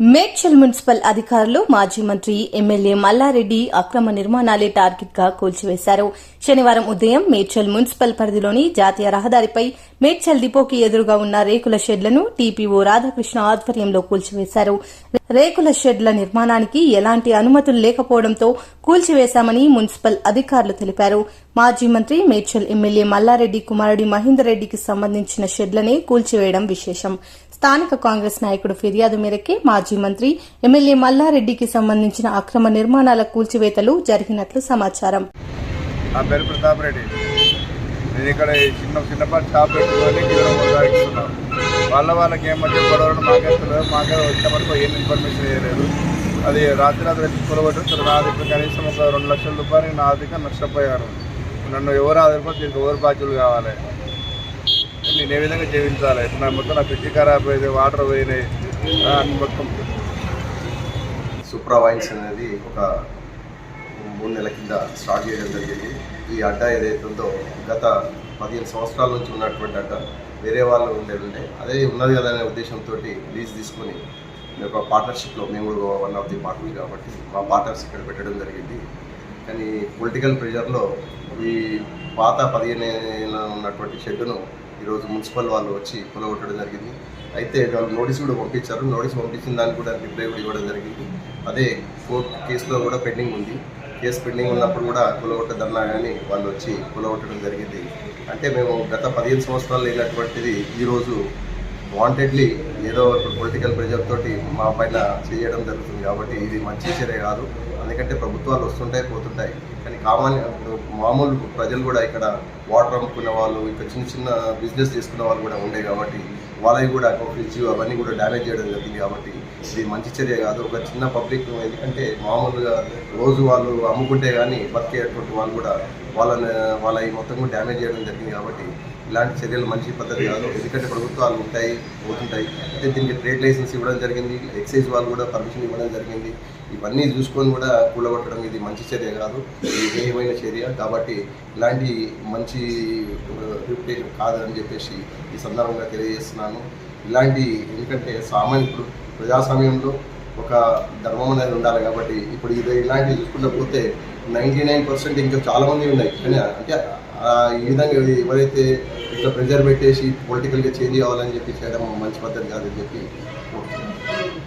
Medchal municipal అధికారులు మాజీ మంత్రి ఎమ్మెల్యే మల్లారెడ్డి అక్రమ నిర్మాణాలే టార్గెట్గా కూల్చివేశారు. శనివారం ఉదయం మేడ్చల్ మున్సిపల్ పరిధిలోని జాతీయ రహదారిపై మేడ్చల్ డిపోకి ఎదురుగా ఉన్న రేకుల షెడ్లను టీపీఓ రాధాకృష్ణ ఆధ్వర్యంలో కూల్చివేశారు. రేకుల షెడ్ల నిర్మాణానికి ఎలాంటి అనుమతులు లేకపోవడంతో కూల్చివేశామని మున్సిపల్ అధికారులు తెలిపారు. మాజీ మంత్రి మేడ్చల్ ఎమ్మెల్యే మల్లారెడ్డి కుమారుడి మహేందర్ రెడ్డికి సంబంధించిన షెడ్లనే కూల్చివేయడం విశేషం. స్థానిక కాంగ్రెస్ నాయకుడు ఫిర్యాదు మేరకే మాజీ మంత్రి ఎమ్మెల్యే మల్లారెడ్డికి సంబంధించిన అక్రమ నిర్మాణాల కూల్చివేతలు జరిగినట్లు సమాచారం. నా పేరు ప్రతాప్ రెడ్డి. నేను ఇక్కడ చిన్న చిన్నపాటి షాప్ పెట్టుకొని జీవనం కొనసాగిస్తున్నాను వాళ్ళ వాళ్ళకి ఏమంటే మధ్య గొడవలు మాకే తెలియదు మాకే ఏం ఇన్ఫర్మేషన్ వేయలేదు అది రాత్రి రాత్రి వచ్చి నా దగ్గర కనీసం ఒక రెండు లక్షల రూపాయలు నా దగ్గర నష్టపోయాను నన్ను ఎవరు ఆధారపడి దీనికి ఎవరు బాధ్యులు కావాలి? నేను ఏ విధంగా జీవించాలి? ఇప్పుడు నా మొత్తం నా ఫ్రిడ్జ్ ఖరాబ్ అయింది వాటర్ పోయినాయి మొత్తం. సూప్రా వైన్స్ అనేది ఒక మూడు నెలల కింద స్టార్ట్ చేయడం జరిగింది. ఈ అడ్డా ఏదైతే ఉందో గత పదిహేను సంవత్సరాల నుంచి ఉన్నటువంటి అడ్డా వేరే వాళ్ళు ఉండేది ఉండే. అదే ఉన్నది కదా అనే ఉద్దేశంతో లీజ్ తీసుకొని మేము ఒక పార్ట్నర్షిప్లో మేము కూడా వన్ ఆఫ్ ది పార్ట్నర్ కాబట్టి మా పార్ట్నర్స్ ఇక్కడ పెట్టడం జరిగింది. కానీ పొలిటికల్ ప్రెషర్లో ఈ పాత పదిహేను ఉన్నటువంటి షెడ్డును ఈరోజు మున్సిపల్ వాళ్ళు వచ్చి కొలగొట్టడం జరిగింది. అయితే వాళ్ళు నోటీస్ కూడా పంపించారు. నోటీస్ పంపించిన దానికి కూడా రిప్లై కూడా ఇవ్వడం జరిగింది. అదే కోర్టు కేసులో కూడా పెండింగ్ ఉంది. కేసు పెండింగ్ ఉన్నప్పుడు కూడా కులగొట్టదన్నా కానీ వాళ్ళు వచ్చి కొలగొట్టడం జరిగింది. అంటే మేము గత పదిహేను సంవత్సరాలు లేనటువంటిది ఈరోజు వాంటెడ్లీ ఏదో ఇప్పుడు పొలిటికల్ ప్రెజర్ తోటి మా పైన చేయడం జరుగుతుంది. కాబట్టి ఇది మంచి చర్య కాదు. ఎందుకంటే ప్రభుత్వాలు వస్తుంటాయి పోతుంటాయి. కానీ కామన్ మామూలు ప్రజలు కూడా ఇక్కడ వాటర్ అమ్ముకునే వాళ్ళు ఇక్కడ చిన్న చిన్న బిజినెస్ చేసుకునే వాళ్ళు కూడా ఉండే కాబట్టి వాళ్ళవి కూడా ఫ్రిడ్జ్ అవన్నీ కూడా డ్యామేజ్ చేయడం జరిగింది కాబట్టి ఇది మంచి చర్య కాదు. ఒక చిన్న పబ్లిక్ ఎందుకంటే మామూలుగా రోజు వాళ్ళు అమ్ముకుంటే కానీ బతికేటువంటి వాళ్ళు కూడా వాళ్ళని వాళ్ళ మొత్తం కూడా డ్యామేజ్ చేయడం జరిగింది కాబట్టి ఇలాంటి చర్యలు మంచి పద్ధతి కాదు. ఎందుకంటే ప్రభుత్వాలు ఉంటాయి పోతుంటాయి. అయితే దీనికి ట్రేడ్ లైసెన్స్ ఇవ్వడం జరిగింది ఎక్సైజ్ వాళ్ళు కూడా పర్మిషన్ ఇవ్వడం జరిగింది. ఇవన్నీ చూసుకొని కూడా కూలగొట్టడం ఇది మంచి చర్య కాదు. ఇది చర్య కాబట్టి ఇలాంటి మంచి రిప్యుటేషన్ కాదని చెప్పేసి ఈ సందర్భంగా తెలియజేస్తున్నాను. ఇలాంటి ఎందుకంటే సామాన్య ప్రజాస్వామ్యంలో ఒక ధర్మం అనేది ఉండాలి కాబట్టి ఇప్పుడు ఇది ఇలాంటివి చూసుకుంటూ పోతే నైంటీ నైన్ పర్సెంట్ ఇంకా చాలా మంది ఉన్నాయి కానీ అంటే ఈ విధంగా ఎవరైతే ఇట్లా ప్రెజర్ పెట్టేసి పొలిటికల్గా చేంజ్ కావాలని చెప్పి చేయడం మంచి పద్ధతి కాదని చెప్పి